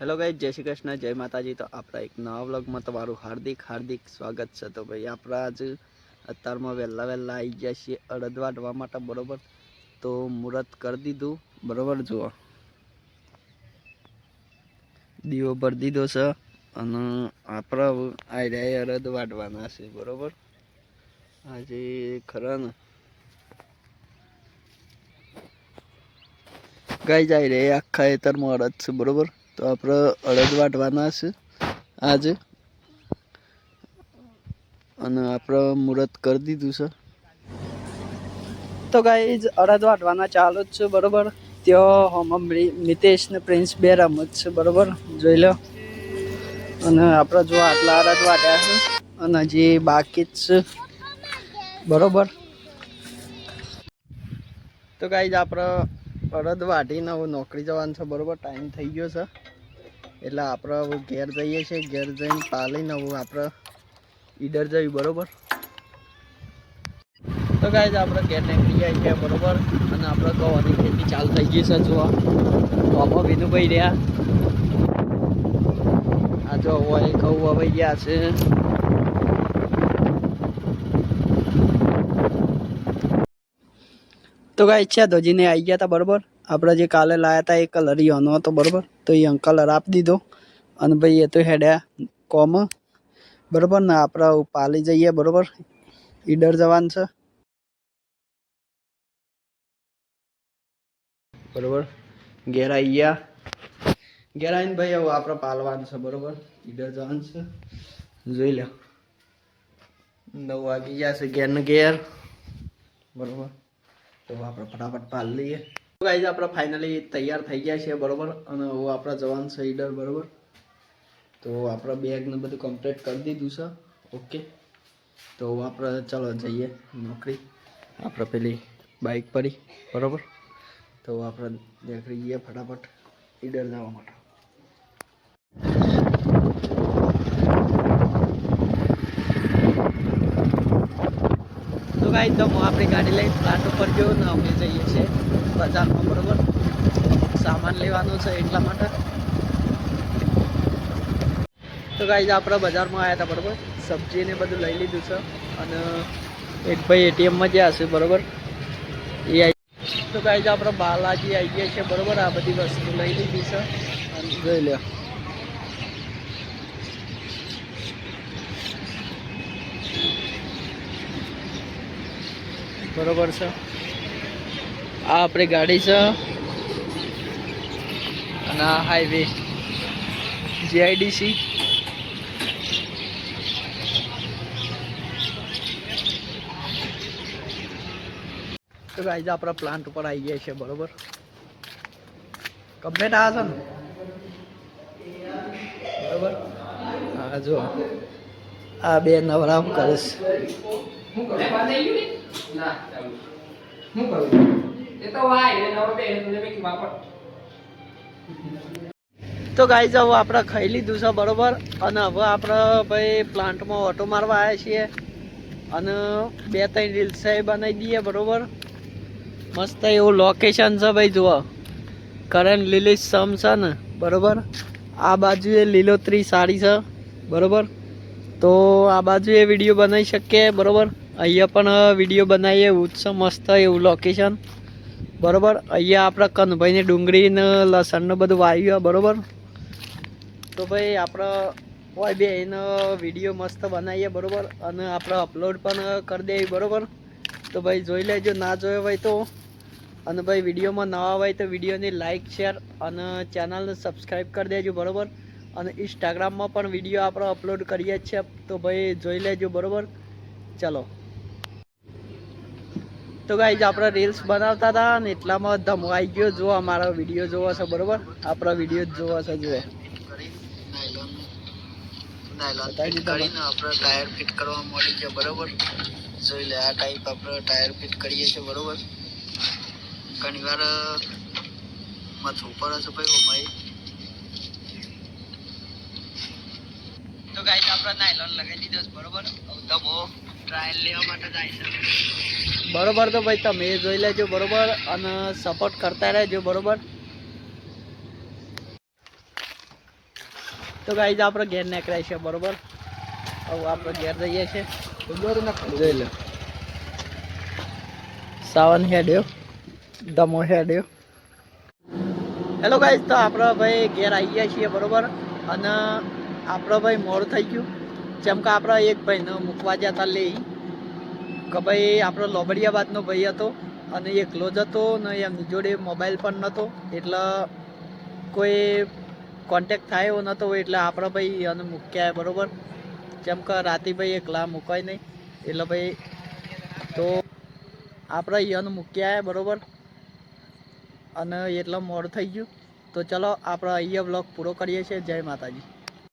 Hello ગાઈ જય શ્રી કૃષ્ણ, જય માતાજી. તો આપણા એક નવા વ્લોગમાં તમારું હાર્દિક હાર્દિક સ્વાગત છે. તો ભાઈ, આપણા આજ અત્યારમાં વહેલા વહેલા આવી ગયા છીએ અડદ વાટવા માટે, બરાબર? તો મુહૂર્ત કરી દીધું, બરાબર? જુઓ. દીવો ભરી દીધો છે અને આપણે એ અડદ વાઢવાના છે, બરાબર? આજે ખરા ને? ગાઈ જાય રે આખા એતરમાં અડદ છે, બરોબર? તો આપણે અડદ વાટવાના છે આજે. અને આપણે મુહૂર્ત કરી દીધું છે. તો કાંઈ જ અડદ વાટવાના ચાલુ જ છે, બરાબર? ત્યાં હોમાં મિતેશ ને પ્રિન્સ બે રમત છે, બરાબર? જોઈ લો. અને આપણે જો આટલા અડદ વાટ્યા છે, અને હજી બાકી જ છે, બરોબર? તો કાંઈ જ આપણે અડદ વાટીને હવે નોકરી જવાનું છે, બરાબર? ટાઈમ થઈ ગયો છે. એટલે આપણે હવે ઘેર જઈએ છીએ, ઘેર જઈને પાલીને હવે આપણે ઈડર જઈએ, બરાબર? તો ગાય આપણે ઘેર નીકળી ગયા બરાબર? અને આપણે ગવાની ખેતી ચાલુ થઈ ગઈ છે જો આમાં વિનુભાઈ રહ્યા. આ જો હોય કહું હવે ગયા છે. તો કાંઈ ઈચ્છા ધોજીને આવી ગયા હતા બરાબર? આપણે જે કાલે લાયા હતા એ કલર યોનો હતો, બરોબર? તો એ કલર આપી દીધો. અને ભાઈ, એ તો હેડ્યા કોમ બરોબર ને, આપણે પાલી જઈએ, બરોબર? ઈડર જવાનું છે. બરાબર? ઘેર આવી ગયા. ઘેર આવીને ભાઈ, હવે આપણે પાલવાનું છે, બરોબર? ઈડર જવાનું છે. જોઈ લો નવ વાગી ગયા છે, ઘેર ને ઘેર. બરોબર? તો આપણે ફટાફટ પાલ લઈએ. તો ગાઈઝ આપણે ફાઇનલી તૈયાર થઈ ગયા છીએ, બરોબર? અને હવે આપણા જવાનું છે ઈડર, બરોબર? તો આપણે બેગને બધું કમ્પ્લીટ કરી દીધું છે. ઓકે તો આપણે ચાલો જઈએ નોકરી. આપણે પેલી બાઇક પડી, બરોબર? તો આપણે નીકળી જઈએ ફટાફટ ઈડર જવા માટે. તો ગાઈ તો હું આપણી ગાડી લઈ ફ્લાટ ઉપર ગયો ને અમે જઈએ છીએ બજારમાં, બરોબર? સામાન લેવાનો છે એટલા માટે. તો ગાઈ આપણે બજારમાં આવ્યા હતા, બરોબર? સબ્જી ને બધું લઈ લીધું છે અને એક ભાઈ એટીએમમાં જ્યાં હશે બરોબર? એ તો ગાઈ આપણે બાલાજી આવી ગયા છે બરોબર? આ બધી વસ્તુ લઈ લીધી છે. અને જોઈ લો બરોબર છે. આ આપણી ગાડી છે. અને આ હાઈવે જીઆઈડીસી તો ગાઈઝ આપણા પ્લાન્ટ ઉપર આવી ગયા છે, બરોબર? કમ્પ્લેટ આ છે ને? બરોબર? હા જો, આ બે નવરામ કરે છે. હું કરું ના ચાલુ કરું એ તો વાય ને નવો બે એને મેં વાપર. તો ગાઈઝ હવે આપણે ખાઈ લીધું છે બરોબર અને હવે આપણે ભાઈ પ્લાન્ટમાં ઓટો મારવા આવ્યા છીએ. અને બે ત્રણ રીલ્સ બનાવી દઈએ બરોબર? મસ્ત એવું લોકેશન છે ભાઈ જુઓ. કરંટ લીલી સમ છે ને બરોબર? આ બાજુ એ લીલોતરી સાડી છે બરોબર? તો આ બાજુ એ વીડિયો બનાવી શકીએ બરોબર? અહીંયા પણ વીડિયો બનાવીએ. ઉત્સવ મસ્ત એવું લોકેશન બરાબર? અહીંયા આપણે કનભાઈને ડુંગળીને લસણને બધું વાવ્યું બરાબર? તો ભાઈ, આપણે હોય બે એનો વીડિયો મસ્ત બનાવીએ, બરાબર? અને આપણે અપલોડ પણ કરી દઈએ, બરાબર? તો ભાઈ, જોઈ લેજો, ના જોયો હોય તો. અને ભાઈ વિડીયોમાં નવા હોય તો વિડીયોની લાઇક શેર અને ચેનલને સબસ્ક્રાઈબ કરી દેજો, બરાબર? અને ઇન્સ્ટાગ્રામમાં પણ વીડિયો આપણે અપલોડ કરીએ છીએ. તો ભાઈ, જોઈ લેજો, બરાબર? ચલો. તો ગાઈઝ આપણે રીલ્સ બનાવતા હતા ને એટલામાં ધમો આવી ગયો. જો અમારો વીડિયો જોવો છે બરોબર? આપણો વીડિયો જ જોવો છે જોએ કરીને આપણે ટાયર ફિટ કરવા મળી છે બરોબર? જોઈ લે આ ટાઈપ આપણે ટાયર ફિટ કરીએ છીએ બરોબર? ઘણી વાર માથું ઉપર હશે ભાઈ ભાઈ તો ગાઈસ આપણે નાયલોન લગાવી દીધો છે બરોબર? હવે ધમો ટ્રાયલ લેવા માટે જાય છે. બરોબર તો ભાઈ તમે જોઈ લેજો, બરોબર? અને સપોર્ટ કરતા રહેજો, બરોબર? તો ગાઈઝ આપણે ઘેર નીકળાય છે, બરોબર? હવે આપણે ઘેર જઈએ છીએ. જોઈ લો. સાવન હેડ્યો, દમો હેડ્યો. હેલો ગાઈઝ તો આપણે ભાઈ ઘેર આવી ગયા છીએ, બરોબર? અને આપણો ભાઈ મોડ થઈ ગયું. જેમ કે આપણે એક ભાઈને મૂકવા જતા લઈ. કે ભાઈ આપણો લોબડિયાબાદનો ભાઈ હતો અને એકલો જ હતો ને એમની જોડે મોબાઈલ પણ નહોતો એટલે કોઈ કોન્ટેક થાય એવો નહોતો એટલે આપણા ભાઈ અને મૂક્યા બરોબર. જેમ કે રાતે ભાઈ એકલા મૂકાય નહીં. એટલે ભાઈ તો આપણે યન મૂક્યા બરાબર. અને એટલે મોડ થઈ ગયું. તો ચલો આપણે અહીંયા બ્લોગ પૂરો કરીએ છીએ. જય માતાજી.